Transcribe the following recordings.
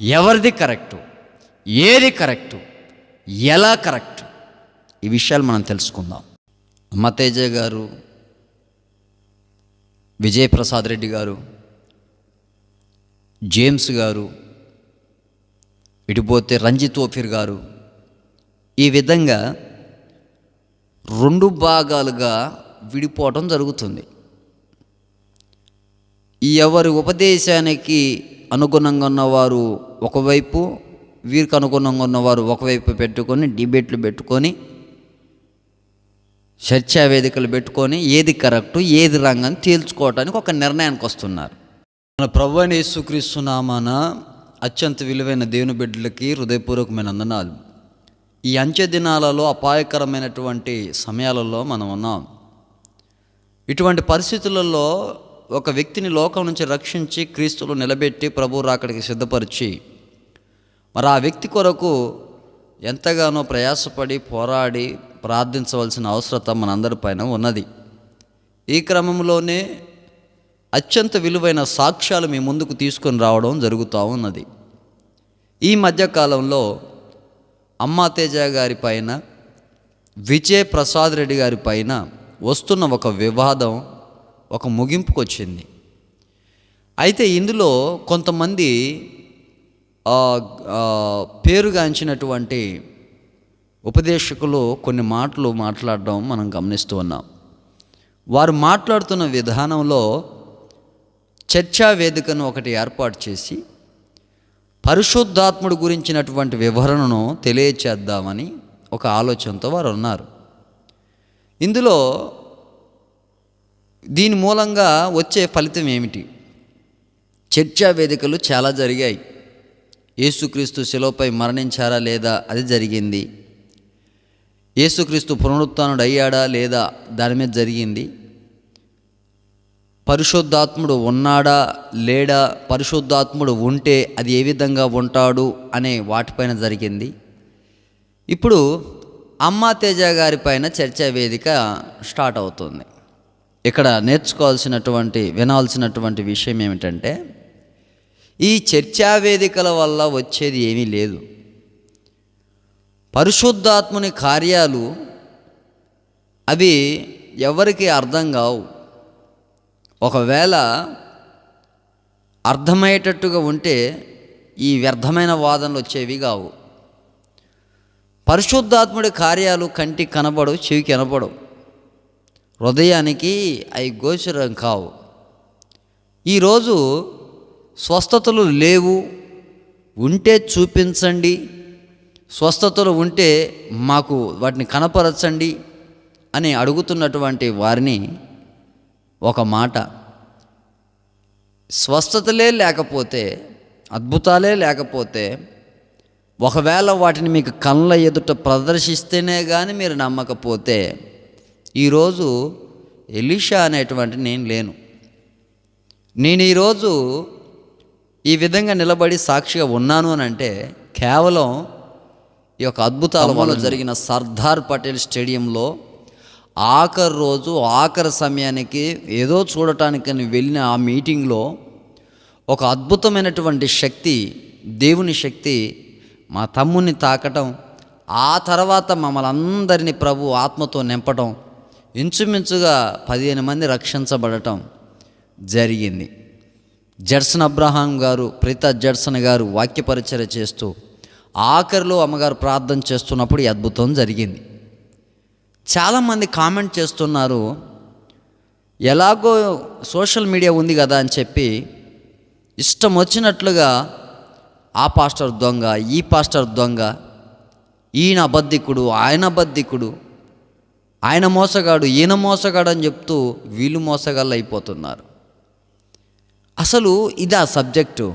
ఎవరిది కరెక్టు? ఏది కరెక్టు? ఎలా కరెక్ట్? ఈ విషయాలు మనం తెలుసుకుందాం. అమ్మతేజ గారు విజయప్రసాద్ రెడ్డి గారు జేమ్స్ గారు ఇటుపోతే రంజిత్ ఓఫీర్ గారు ఈ విధంగా రెండు భాగాలుగా విడిపోవటం జరుగుతుంది. ఈ ఎవరి ఉపదేశానికి అనుగుణంగా ఉన్నవారు ఒకవైపు వీరికి అనుగుణంగా ఉన్నవారు ఒకవైపు పెట్టుకొని డిబేట్లు పెట్టుకొని చర్చా వేదికలు పెట్టుకొని ఏది కరెక్టు ఏది రాంగ్ తేల్చుకోవటానికి ఒక నిర్ణయానికి వస్తున్నారు. మన ప్రభు అయిన యేసుక్రీస్తునామాన అత్యంత విలువైన దేవుని బిడ్డలకి హృదయపూర్వకమైన వందనాలు. ఈ అంచె దినాలలో అపాయకరమైనటువంటి సమయాలలో మనం ఉన్నాం. ఇటువంటి పరిస్థితులలో ఒక వ్యక్తిని లోకం నుంచి రక్షించి క్రీస్తులు నిలబెట్టి ప్రభు రాకడికి సిద్ధపరిచి మరి ఆ వ్యక్తి కొరకు ఎంతగానో ప్రయాసపడి పోరాడి ప్రార్థించవలసిన అవసరత మనందరిపైన ఉన్నది. ఈ క్రమంలోనే అత్యంత విలువైన సాక్ష్యాలు మీ ముందుకు తీసుకొని రావడం జరుగుతూ ఉన్నది. ఈ మధ్యకాలంలో అమ్మా తేజ గారి పైన విజయ్ ప్రసాద్ రెడ్డి గారి పైన వస్తున్న ఒక వివాదం ఒక ముగింపుకు వచ్చింది అయితే ఇందులో కొంతమంది పేరుగాంచినటువంటి ఉపదేశకులు కొన్ని మాటలు మాట్లాడడం మనం గమనిస్తూ ఉన్నాం. వారు మాట్లాడుతున్న విధానంలో చర్చా వేదికను ఒకటి ఏర్పాటు చేసి పరిశుద్ధాత్ముడు గురించినటువంటి వివరణను తెలియచేద్దామని ఒక ఆలోచనతో వారు ఉన్నారు. ఇందులో దీని మూలంగా వచ్చే ఫలితం ఏమిటి? చర్చా వేదికలు చాలా జరిగాయి. యేసుక్రీస్తు శిలోపై మరణించారా లేదా అది జరిగింది. యేసుక్రీస్తు పునరుత్డయ్యాడా అయ్యాడా లేదా దాని మీద జరిగింది. పరిశుద్ధాత్ముడు ఉన్నాడా లేడా పరిశుద్ధాత్ముడు ఉంటే అది ఏ విధంగా ఉంటాడు అనే వాటిపైన జరిగింది. ఇప్పుడు అమ్మా తేజ గారి పైన చర్చా వేదిక స్టార్ట్ అవుతుంది. ఇక్కడ నేర్చుకోవాల్సినటువంటి వినాల్సినటువంటి విషయం ఏమిటంటే ఈ చర్చా వేదికల వల్ల వచ్చేది ఏమీ లేదు. పరిశుద్ధాత్ముని కార్యాలు అవి ఎవరికి అర్థం కావు. ఒకవేళ అర్థమయ్యేటట్టుగా ఉంటే ఈ వ్యర్థమైన వాదనలు వచ్చేవి కావు. పరిశుద్ధాత్ముడి కార్యాలు కంటికి కనబడవు చెవికి కనబడవు. హృదయానికి అవి గోచరం కావు. ఈరోజు స్వస్థతలు లేవు ఉంటే చూపించండి. స్వస్థతలు ఉంటే మాకు వాటిని కనపరచండి అని అడుగుతున్నటువంటి వారిని ఒక మాట. స్వస్థతలే లేకపోతే అద్భుతాలే లేకపోతే ఒకవేళ వాటిని మీకు కళ్ళ ఎదుట ప్రదర్శిస్తేనే కానీ మీరు నమ్మకపోతే ఈరోజు ఎలిషా అనేటువంటి నేను లేను. నేను ఈరోజు ఈ విధంగా నిలబడి సాక్షిగా ఉన్నాను అని అంటే కేవలం ఈ యొక్క అద్భుతాల వల్ల జరిగిన సర్దార్ పటేల్ స్టేడియంలో ఆఖరి రోజు ఆఖరి సమయానికి ఏదో చూడటానికని వెళ్ళిన ఆ మీటింగ్లో ఒక అద్భుతమైనటువంటి శక్తి దేవుని శక్తి మా తమ్ముని తాకటం ఆ తర్వాత మమ్మల్ని అందరినీ ప్రభు ఆత్మతో నింపటం ఇంచుమించుగా పదిహేను మంది రక్షించబడటం జరిగింది. జడ్సన్ అబ్రహాం గారు ప్రీత జడ్సన్ గారు వాక్యపరిచర్య చేస్తూ ఆఖరిలో అమ్మగారు ప్రార్థన చేస్తున్నప్పుడు ఈ అద్భుతం జరిగింది. చాలామంది కామెంట్ చేస్తున్నారు ఎలాగో సోషల్ మీడియా ఉంది కదా అని చెప్పి ఇష్టం వచ్చినట్లుగా ఆ పాస్టర్ దొంగ ఈ పాస్టర్ దొంగ ఈయన అబద్ధికుడు ఆయన అబద్ధికుడు ఆయన మోసగాడు ఈయన మోసగాడు అని చెప్తూ వీళ్ళు మోసగాళ్ళు అయిపోతున్నారు. అసలు ఇదా సబ్జెక్టు?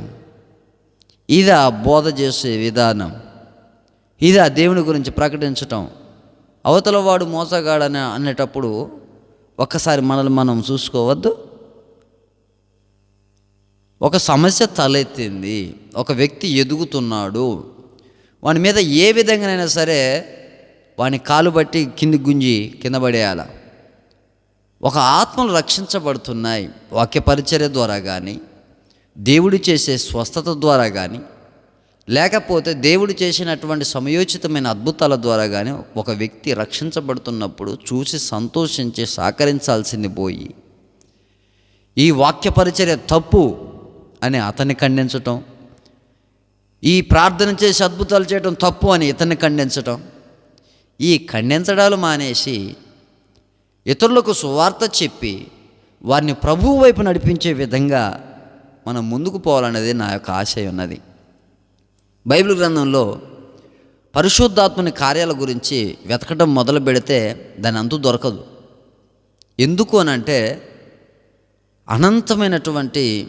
ఇదా బోధ చేసే విధానం? ఇదా దేవుని గురించి ప్రకటించటం? అవతల వాడు మోసగాడని అనేటప్పుడు ఒక్కసారి మనల్ని మనం చూసుకోవద్దు. ఒక సమస్య తలెత్తింది. ఒక వ్యక్తి ఎదుగుతున్నాడు. వాని మీద ఏ విధంగానైనా సరే వాని కాలు బట్టి కింది గుంజి కింద పడేయాలా. ఒక ఆత్మలు రక్షించబడుతున్నాయి వాక్యపరిచర్య ద్వారా కానీ దేవుడు చేసే స్వస్థత ద్వారా కానీ లేకపోతే దేవుడు చేసినటువంటి సమయోచితమైన అద్భుతాల ద్వారా కానీ ఒక వ్యక్తి రక్షించబడుతున్నప్పుడు చూసి సంతోషించి సహకరించాల్సింది పోయి ఈ వాక్యపరిచర్య తప్పు అని అతన్ని ఖండించటం ఈ ప్రార్థన చేసి అద్భుతాలు చేయటం తప్పు అని ఇతన్ని ఖండించటం ఈ ఖండించడాలు మానేసి ఇతరులకు సువార్త చెప్పి వారిని ప్రభువు వైపు నడిపించే విధంగా మనం ముందుకు పోవాలనేది నా యొక్క ఆశయం ఉన్నది. బైబిల్ గ్రంథంలో పరిశుద్ధాత్మని కార్యాల గురించి వెతకడం మొదలు పెడితే దాని అంతు దొరకదు. ఎందుకు అనంటే అనంతమైనటువంటి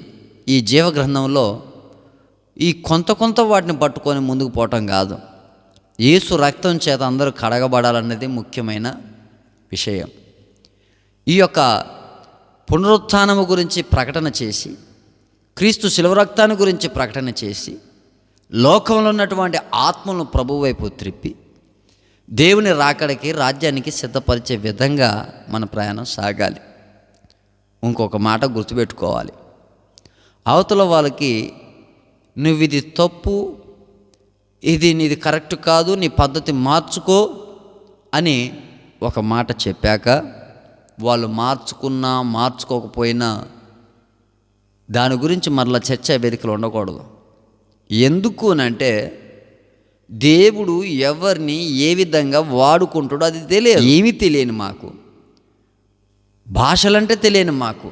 ఈ జీవ గ్రంథంలో ఈ కొంత కొంత వాటిని పట్టుకొని ముందుకు పోవటం కాదు. యేసు రక్తం చేత అందరూ కడగబడాలన్నది ముఖ్యమైన విషయం. ఈ యొక్క పునరుత్థానము గురించి ప్రకటన చేసి క్రీస్తు శిలవరక్తాన్ని గురించి ప్రకటన చేసి లోకంలో ఉన్నటువంటి ఆత్మలను ప్రభు వైపు త్రిప్పి దేవుని రాకడికి రాజ్యానికి సిద్ధపరిచే విధంగా మన ప్రయాణం సాగాలి. ఇంకొక మాట గుర్తుపెట్టుకోవాలి. అవతల వాళ్ళకి నువ్వు ఇది తప్పు ఇది నీది కరెక్ట్ కాదు నీ పద్ధతి మార్చుకో అని ఒక మాట చెప్పాక వాళ్ళు మార్చుకున్నా మార్చుకోకపోయినా దాని గురించి మరలా చర్చా వేదికలు ఉండకూడదు. ఎందుకు అంటే దేవుడు ఎవరిని ఏ విధంగా వాడుకుంటాడో అది తెలియదు. ఏమీ తెలియని మాకు. భాషలంటే తెలియని మాకు.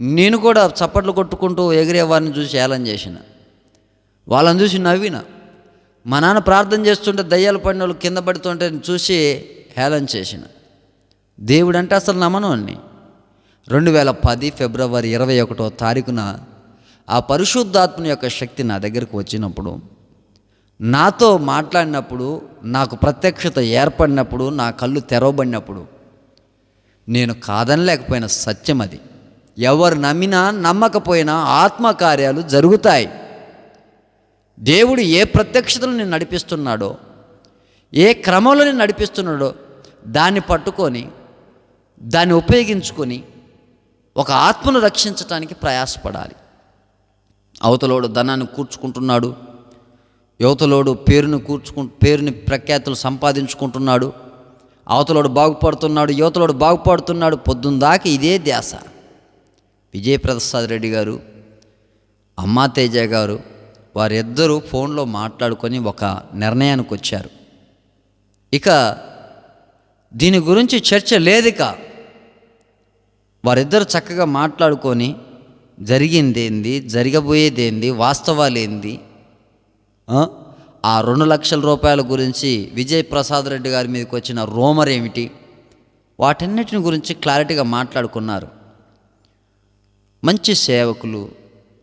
నేను కూడా చప్పట్లు కొట్టుకుంటూ ఎగిరే వారిని చూసి ఏలం చేసిన. వాళ్ళని చూసి నవ్విన. మా నాన్న ప్రార్థన చేస్తుంటే దయ్యాలు పడిన వాళ్ళు కింద పడుతుంటే చూసి హేళన చేసిన. దేవుడు అంటే అసలు నమ్మనోన్ని రెండు వేల పది ఫిబ్రవరి ఇరవై ఒకటో తారీఖున ఆ పరిశుద్ధాత్మని యొక్క శక్తి నా దగ్గరకు వచ్చినప్పుడు నాతో మాట్లాడినప్పుడు నాకు ప్రత్యక్షత ఏర్పడినప్పుడు నా కళ్ళు తెరవబడినప్పుడు నేను కాదనలేకపోయిన సత్యం అది. ఎవరు నమ్మినా నమ్మకపోయినా ఆత్మకార్యాలు జరుగుతాయి. దేవుడు ఏ ప్రత్యక్షతలు నేను నడిపిస్తున్నాడో ఏ క్రమంలో నేను నడిపిస్తున్నాడో దాన్ని పట్టుకొని దాన్ని ఉపయోగించుకొని ఒక ఆత్మను రక్షించటానికి ప్రయాసపడాలి. అవతలోడు ధనాన్ని కూర్చుకుంటున్నాడు. యువతలోడు పేరును కూర్చుకు పేరుని ప్రఖ్యాతులు సంపాదించుకుంటున్నాడు. అవతలోడు బాగుపడుతున్నాడు యువతలోడు బాగుపడుతున్నాడు పొద్దున్న దాకా ఇదే ధ్యాస. విజయప్రసాద్ రెడ్డి గారు అమ్మా తేజ గారు వారిద్దరూ ఫోన్లో మాట్లాడుకొని ఒక నిర్ణయానికి వచ్చారు. ఇక దీని గురించి చర్చ లేదిక. వారిద్దరు చక్కగా మాట్లాడుకొని జరిగింది ఏంది వాస్తవాలేంది? వాస్తవాలు ఏంది ఆ? ఆ రెండు లక్షల రూపాయల గురించి విజయ్ ప్రసాద్ రెడ్డి గారి మీదకి వచ్చిన రోమర్ ఏమిటి? వాటన్నిటిని గురించి క్లారిటీగా మాట్లాడుకున్నారు. మంచి సేవకులు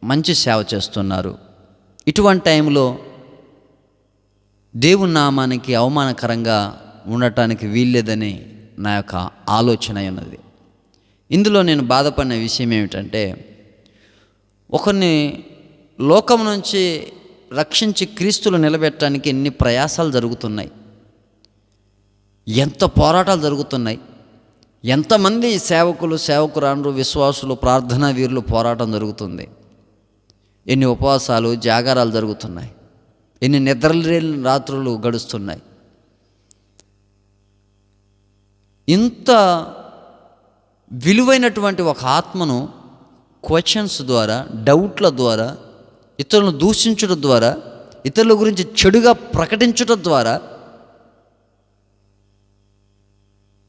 మంచి సేవ చేస్తున్నారు. ఇటువంటి టైంలో దేవుని నామానికి అవమానకరంగా ఉండటానికి వీల్లేదని నా యొక్క ఆలోచన ఉన్నది ఇందులో నేను బాధపడిన విషయం ఏమిటంటే ఒకరిని లోకం నుంచి రక్షించి క్రీస్తులు నిలబెట్టడానికి ఎన్ని ప్రయాసాలు జరుగుతున్నాయి. ఎంత పోరాటాలు జరుగుతున్నాయి. ఎంతమంది సేవకులు సేవకురాండ్రు విశ్వాసులు ప్రార్థనా వీరులు పోరాటం జరుగుతుంది. ఎన్ని ఉపవాసాలు జాగారాలు జరుగుతున్నాయి. ఎన్ని నిద్రలేని రాత్రులు గడుస్తున్నాయి. ఇంత విలువైనటువంటి ఒక ఆత్మను క్వశ్చన్స్ ద్వారా డౌట్ల ద్వారా ఇతరులను దూషించడం ద్వారా ఇతరుల గురించి చెడుగా ప్రకటించడం ద్వారా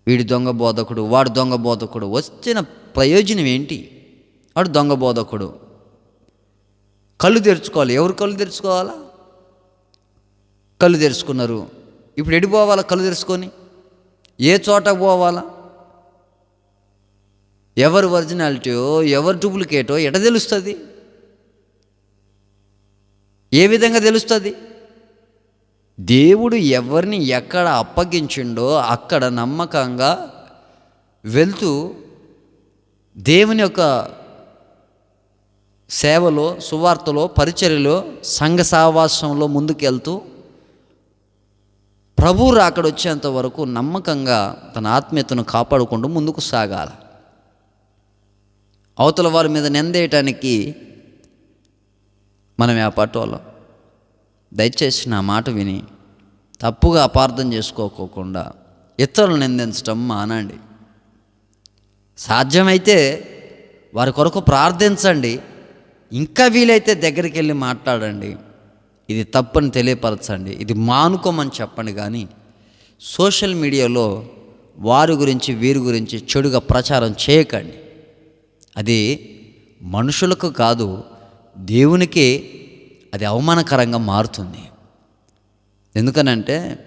వీడి దొంగ బోధకుడు వాడు దొంగ బోధకుడు వచ్చిన ప్రయోజనం ఏంటి? వాడు దొంగ బోధకుడు. కళ్ళు తెరుచుకోవాలి. ఎవరు కళ్ళు తెరుచుకోవాలా? కళ్ళు తెరుచుకున్నారు. ఇప్పుడు ఎడిపోవాలా కళ్ళు తెరుచుకొని? ఏ చోట పోవాలా? ఎవరు ఒరిజినాలిటీయో ఎవరు డూప్లికేటో ఎట తెలుస్తుంది? ఏ విధంగా తెలుస్తుంది? దేవుడు ఎవరిని ఎక్కడ అప్పగించిండో అక్కడ నమ్మకంగా వెళ్తూ దేవుని యొక్క సేవలో సువార్తలో పరిచర్యలో సంఘ సావాసంలో ముందుకెళ్తూ ప్రభు రాకడొచ్చేంత వరకు నమ్మకంగా తన ఆత్మీయతను కాపాడుకుంటూ ముందుకు సాగాలి. అవతల వారి మీద నిందేయటానికి మనం ఆ పట్టోళ్ళం దయచేసి నా మాట విని తప్పుగా అపార్థం చేసుకోకోకుండా ఇతరులను నిందించడం మానండి. సాధ్యమైతే వారి కొరకు ప్రార్థించండి. ఇంకా వీలైతే దగ్గరికి వెళ్ళి మాట్లాడండి. ఇది తప్పని తెలియపరచండి. ఇది మానుకోమని చెప్పండి కానీ సోషల్ మీడియాలో వారి గురించి వీరి గురించి చెడుగా ప్రచారం చేయకండి. అది మనుషులకు కాదు దేవునికి అది అవమానకరంగా మారుతుంది. ఎందుకనంటే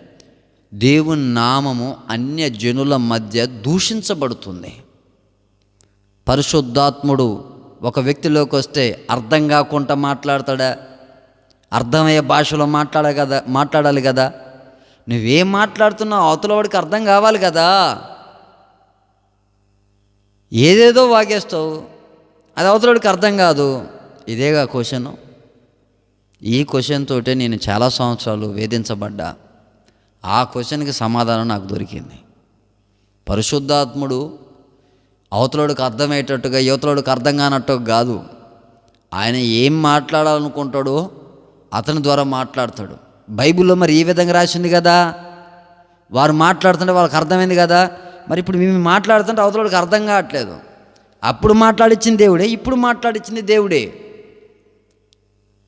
దేవుని నామము అన్య జనుల మధ్య దూషించబడుతుంది. పరిశుద్ధాత్ముడు ఒక వ్యక్తిలోకి వస్తే అర్థం కాకుండా మాట్లాడతాడా? అర్థమయ్యే భాషలో మాట్లాడ కదా మాట్లాడాలి కదా. నువ్వేం మాట్లాడుతున్నావు? అవతల వాడికి అర్థం కావాలి కదా. ఏదేదో వాగేస్తావు. అది అవతలడికి అర్థం కాదు. ఇదేగా క్వశ్చన్ ఈ క్వశ్చన్ తోటే నేను చాలా సంవత్సరాలు వేధించబడ్డా. ఆ క్వశ్చన్కి సమాధానం నాకు దొరికింది. పరిశుద్ధాత్ముడు అవతలడికి అర్థమయ్యేటట్టుగా యువతలోడికి అర్థం కానట్టుగా కాదు. ఆయన ఏం మాట్లాడాలనుకుంటాడో అతని ద్వారా మాట్లాడతాడు. బైబిల్లో మరి ఈ విధంగా రాసింది కదా? వారు మాట్లాడుతుంటే వాళ్ళకి అర్థమైంది కదా? మరి ఇప్పుడు మేము మాట్లాడుతుంటే అవతలకి అర్థం కావట్లేదు. అప్పుడు మాట్లాడించిన దేవుడే ఇప్పుడు మాట్లాడించింది దేవుడే.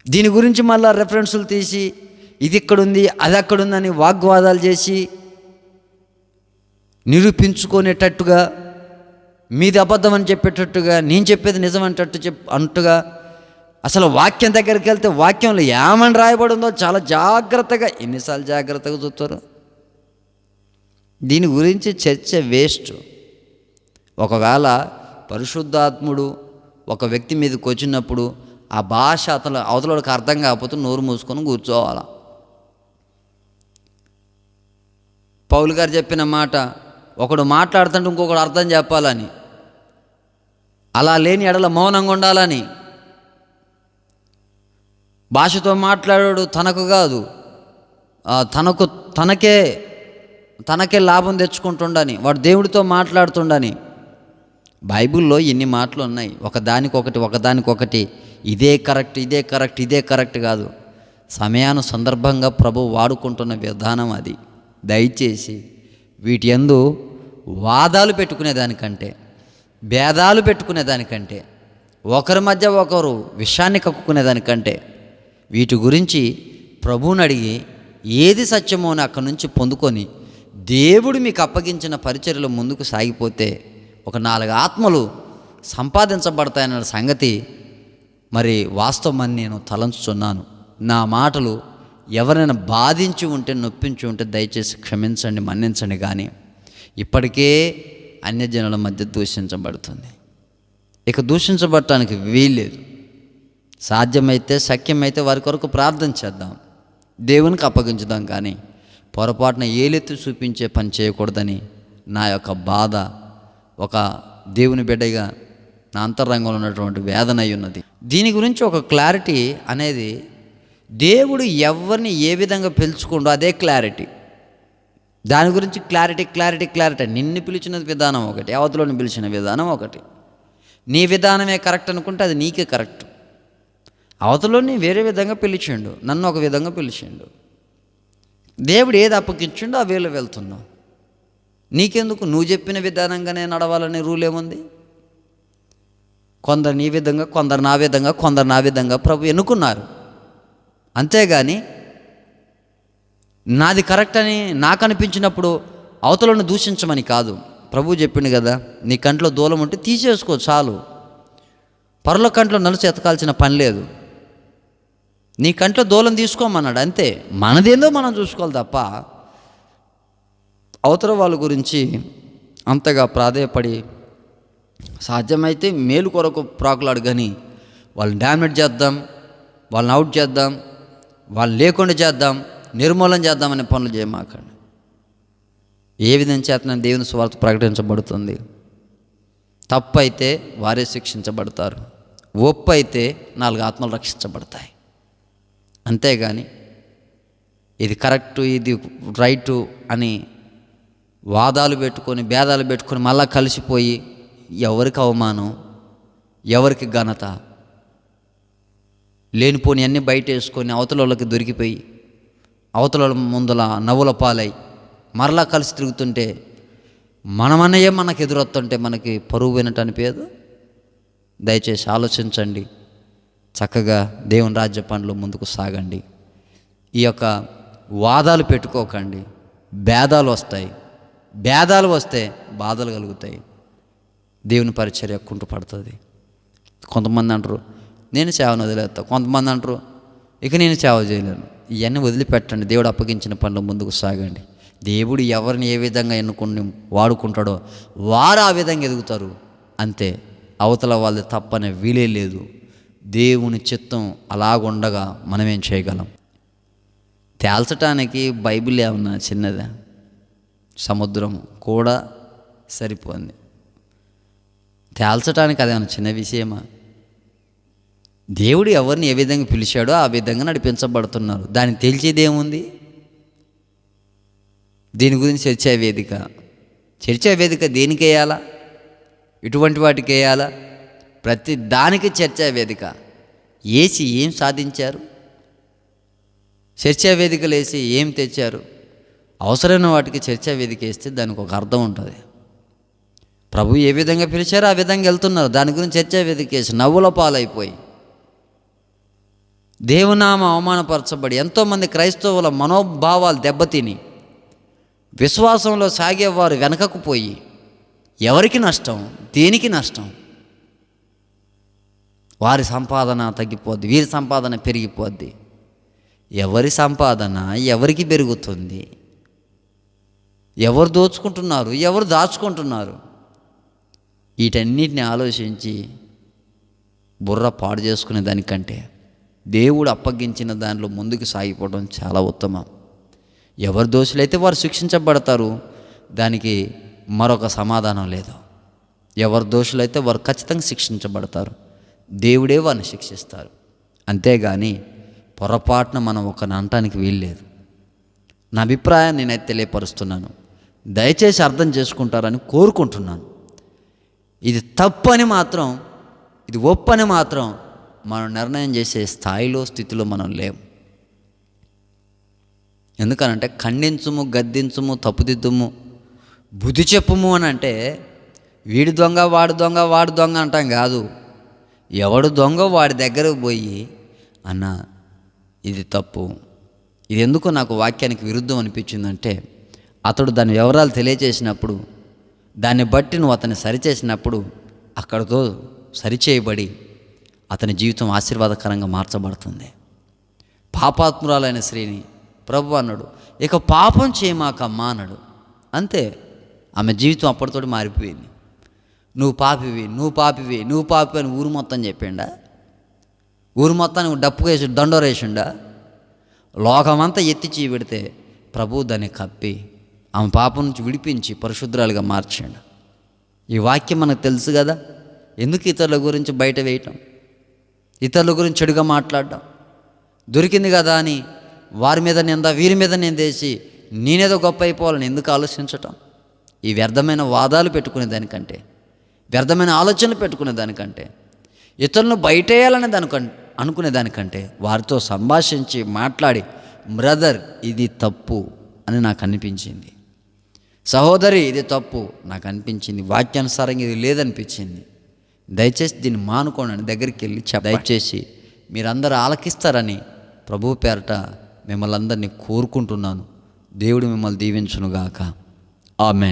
దీని గురించి మళ్ళీ రెఫరెన్సులు తీసి ఇది ఇక్కడుంది అది అక్కడుందని వాగ్వాదాలు చేసి నిరూపించుకునేటట్టుగా మీది అబద్ధం అని చెప్పేటట్టుగా నేను చెప్పేది నిజం అంటట్టు చెప్ అంటుగా అసలు వాక్యం దగ్గరికి వెళ్తే వాక్యంలో ఏమని రాయబడి ఉందో చాలా జాగ్రత్తగా ఎన్నిసార్లు జాగ్రత్తగా చూస్తారు. దీని గురించి చర్చ వేస్ట్ ఒకవేళ పరిశుద్ధాత్ముడు ఒక వ్యక్తి మీదకి వచ్చినప్పుడు ఆ భాష అతను అవతలకి అర్థం కాకపోతే నోరు మూసుకొని కూర్చోవాలా? పౌలు గారు చెప్పిన మాట ఒకడు మాట్లాడుతుంటే ఇంకొకడు అర్థం చెప్పాలని అలా లేని ఎడల మౌనంగా ఉండాలని భాషతో మాట్లాడాడు తనకు కాదు. తనకు తనకే తనకే లాభం తెచ్చుకుంటుండని వాడు దేవుడితో మాట్లాడుతుండని. బైబిల్లో ఎన్ని మాటలు ఉన్నాయి. ఒకదానికొకటి ఒకదానికొకటి ఇదే కరెక్ట్ ఇదే కరెక్ట్ ఇదే కరెక్ట్ కాదు. సమయాను సందర్భంగా ప్రభు వాడుకుంటున్న విధానం అది. దయచేసి వీటి ఎందు వాదాలు పెట్టుకునేదానికంటే భేదాలు పెట్టుకునేదానికంటే ఒకరి మధ్య ఒకరు విషయాన్ని కక్కుకునేదానికంటే వీటి గురించి ప్రభువుని అడిగి ఏది సత్యమో అని అక్కడి నుంచి పొందుకొని దేవుడు మీకు అప్పగించిన పరిచర్యలు ముందుకు సాగిపోతే ఒక నాలుగు ఆత్మలు సంపాదించబడతాయన్న సంగతి మరి వాస్తవమని నేను తలంచుచున్నాను. నా మాటలు ఎవరైనా బాధించి ఉంటే నొప్పించి ఉంటే దయచేసి క్షమించండి మన్నించండి కానీ ఇప్పటికే అన్యజనుల మధ్య దూషించబడుతుంది. ఇక దూషించబడటానికి వీల్లేదు. సాధ్యమైతే సఖ్యమైతే వారి కొరకు ప్రార్థన చేద్దాం. దేవునికి అప్పగించుదాం కానీ పొరపాటున ఏలెత్తి చూపించే పని చేయకూడదని నా యొక్క బాధ ఒక దేవుని బిడ్డగా నా అంతరంగంలో ఉన్నటువంటి వేదన అయి ఉన్నది. దీని గురించి ఒక క్లారిటీ అనేది దేవుడు ఎవరిని ఏ విధంగా పిలుచుకుండో అదే క్లారిటీ. దాని గురించి క్లారిటీ క్లారిటీ క్లారిటీ. నిన్ను పిలిచిన విధానం ఒకటి అవతలను పిలిచిన విధానం ఒకటి. నీ విధానమే కరెక్ట్ అనుకుంటే అది నీకే కరెక్ట్. అవతలని వేరే విధంగా పిలిచిండు నన్ను ఒక విధంగా పిలిచిండు. దేవుడు ఏది అప్పగించిండో ఆ వేలో వెళ్తున్నావు. నీకెందుకు? నువ్వు చెప్పిన విధానంగానే నడవాలనే రూల్ ఏముంది? కొందరు నీ విధంగా కొందరు నా విధంగా కొందరు నా విధంగా ప్రభు ఎన్నుకున్నారు. అంతేగాని నాది కరెక్ట్ అని నాకు అనిపించినప్పుడు అవతలను దూషించమని కాదు. ప్రభు చెప్పిండు కదా నీ కంట్లో దూలం ఉంటే తీసేసుకో చాలు. పరుల కంట్లో నలుసు ఎతకాల్సిన పని లేదు. నీ కంట్లో దూలం తీసుకోమన్నాడు అంతే. మనదేందో మనం చూసుకోవాలి తప్ప అవతల వాళ్ళ గురించి అంతగా ప్రాధేయపడి సాధ్యమైతే మేలు కొరకు ప్రాకులాడు కానీ వాళ్ళని డామినేట్ చేద్దాం వాళ్ళని అవుట్ చేద్దాం వాళ్ళు లేకుండా చేద్దాం నిర్మూలన చేద్దామనే పనులు చేయమాకండి. ఏ విధంగా చేతన దేవుని స్వార్థ ప్రకటించబడుతుంది? తప్పైతే వారే శిక్షించబడతారు. ఒప్పు అయితే నాలుగు ఆత్మలు రక్షించబడతాయి. అంతేగాని ఇది కరెక్టు ఇది రైటు అని వాదాలు పెట్టుకొని భేదాలు పెట్టుకొని మళ్ళా కలిసిపోయి ఎవరికి అవమానం ఎవరికి ఘనత? లేనిపోని అన్నీ బయట వేసుకొని అవతల వాళ్ళకి దొరికిపోయి అవతల ముందల నవ్వుల పాలై మరలా కలిసి తిరుగుతుంటే మనమన్నయే మనకు ఎదురొస్తుంటే మనకి పరువు వినట్టు అనిపించదు? దయచేసి ఆలోచించండి. చక్కగా దేవుని రాజ్య పనులు ముందుకు సాగండి. ఈ యొక్క వాదాలు పెట్టుకోకండి. భేదాలు వస్తాయి. భేదాలు వస్తే బాధలు కలుగుతాయి. దేవుని పరిచర్య కుంటుపడుతుంది కొంతమంది అంటారు నేను సేవను వదిలేస్తా. కొంతమంది అంటారు ఇక నేను సేవ చేయలేను. ఇవన్నీ వదిలిపెట్టండి. దేవుడు అప్పగించిన పనులు ముందుకు సాగండి. దేవుడు ఎవరిని ఏ విధంగా ఎన్నుకుని వాడుకుంటాడో వారు ఆ విధంగా ఎదుగుతారు. అంతే. అవతల వాళ్ళది తప్పనే వీలే లేదు. దేవుని చిత్తం అలాగుండగా మనమేం చేయగలం? తేల్చటానికి బైబిల్ ఏమన్నా చిన్నదా? సముద్రం కూడా సరిపోయింది. తేల్చటానికి అదేమన్నా చిన్న విషయమా? దేవుడు ఎవరిని ఏ విధంగా పిలిచాడో ఆ విధంగా నడిపించబడుతున్నారు. దాన్ని తేల్చేదేముంది? దీని గురించి చర్చా వేదిక. చర్చా వేదిక దేనికి వేయాలా ఇటువంటి వాటికి వేయాలా ప్రతి దానికి చర్చా వేదిక. ఏసి ఏం సాధించారు? చర్చా వేదికలు వేసి ఏం తెచ్చారు? అవసరమైన వాటికి చర్చా వేదిక వేస్తే దానికి ఒక అర్థం ఉంటుంది. ప్రభు ఏ విధంగా పిలిచారో ఆ విధంగా వెళ్తున్నారు. దాని గురించి చర్చా వేదిక వేసి నవ్వుల పాలైపోయి. దేవునామ అవమానపరచబడి ఎంతోమంది క్రైస్తవుల మనోభావాలు దెబ్బతిని విశ్వాసంలో సాగేవారు వెనకకు పోయి ఎవరికి నష్టం? దేనికి నష్టం? వారి సంపాదన తగ్గిపోద్ది వీరి సంపాదన పెరిగిపోద్ది. ఎవరి సంపాదన ఎవరికి పెరుగుతుంది? ఎవరు దోచుకుంటున్నారు? ఎవరు దాచుకుంటున్నారు? వీటన్నిటిని ఆలోచించి బుర్ర పాడు చేసుకునే దానికంటే దేవుడు అప్పగించిన దానిలో ముందుకు సాగిపోవడం చాలా ఉత్తమం. ఎవరు దోషులైతే వారు శిక్షించబడతారు దానికి మరొక సమాధానం లేదు. ఎవరు దోషులైతే వారు ఖచ్చితంగా శిక్షించబడతారు. దేవుడే వారిని శిక్షిస్తారు. అంతేగాని పొరపాటున మనం ఒక అనటానికి వీల్లేదు. నా అభిప్రాయాన్ని నేనైతే తెలియపరుస్తున్నాను. దయచేసి అర్థం చేసుకుంటారని కోరుకుంటున్నాను. ఇది తప్పని మాత్రం ఇది ఒప్పని మాత్రం మనం నిర్ణయం చేసే స్థాయిలో స్థితిలో మనం లేము. ఎందుకనంటే ఖండించుము గద్దించుము తప్పుదిద్దుము బుద్ధి చెప్పుము అని అంటే వీడి దొంగ వాడు దొంగ వాడు దొంగ అంటాం కాదు. ఎవడు దొంగ వాడి దగ్గరకు పోయి అన్న ఇది తప్పు. ఇది ఎందుకు నాకు వాక్యానికి విరుద్ధం అనిపించిందంటే అతడు దాని వివరాలు తెలియచేసినప్పుడు దాన్ని బట్టి నువ్వు అతన్ని సరిచేసినప్పుడు అక్కడితో సరిచేయబడి అతని జీవితం ఆశీర్వాదకరంగా మార్చబడుతుంది. పాపాత్మురాలైన స్త్రీని ప్రభు అన్నాడు ఇక పాపం చేయమాకమ్మా అన్నాడు. అంతే. ఆమె జీవితం అప్పటితోటి మారిపోయింది. నువ్వు పాపివి నువ్వు పాపివి నువ్వు పాపి అని ఊరు మొత్తం చెప్పిండా? ఊరు మొత్తానికి డప్పు వేసి దండోరేసిండా లోకమంతా ఎత్తి చీపెడితే ప్రభు దాన్ని కప్పి ఆమె పాపం నుంచి విడిపించి పరిశుద్ధాలుగా మార్చిండు. ఈ వాక్యం మనకు తెలుసు కదా? ఎందుకు ఇతరుల గురించి బయట వేయటం? ఇతరుల గురించి చెడుగా మాట్లాడడం దొరికింది కదా అని వారి మీద నింద వీరి మీద నిందేసి నేనేదో గొప్ప అయిపోవాలని ఎందుకు ఆలోచించటం? ఈ వ్యర్థమైన వాదాలు పెట్టుకునే దానికంటే వ్యర్థమైన ఆలోచనలు పెట్టుకునే దానికంటే ఇతరులను బయటేయాలని దానికం అనుకునే దానికంటే వారితో సంభాషించి మాట్లాడి బ్రదర్ ఇది తప్పు అని నాకు అనిపించింది. సహోదరి ఇది తప్పు నాకు అనిపించింది. వాక్యానుసారంగా ఇది లేదనిపించింది. దయచేసి దీన్ని మానుకోండి దగ్గరికి వెళ్ళి చెప్ప దయచేసి మీరందరూ ఆలకిస్తారని ప్రభు పేరట మిమ్మల్ని అందరినీ కోరుకుంటున్నాను. దేవుడు మిమ్మల్ని దీవించునుగాక. ఆమె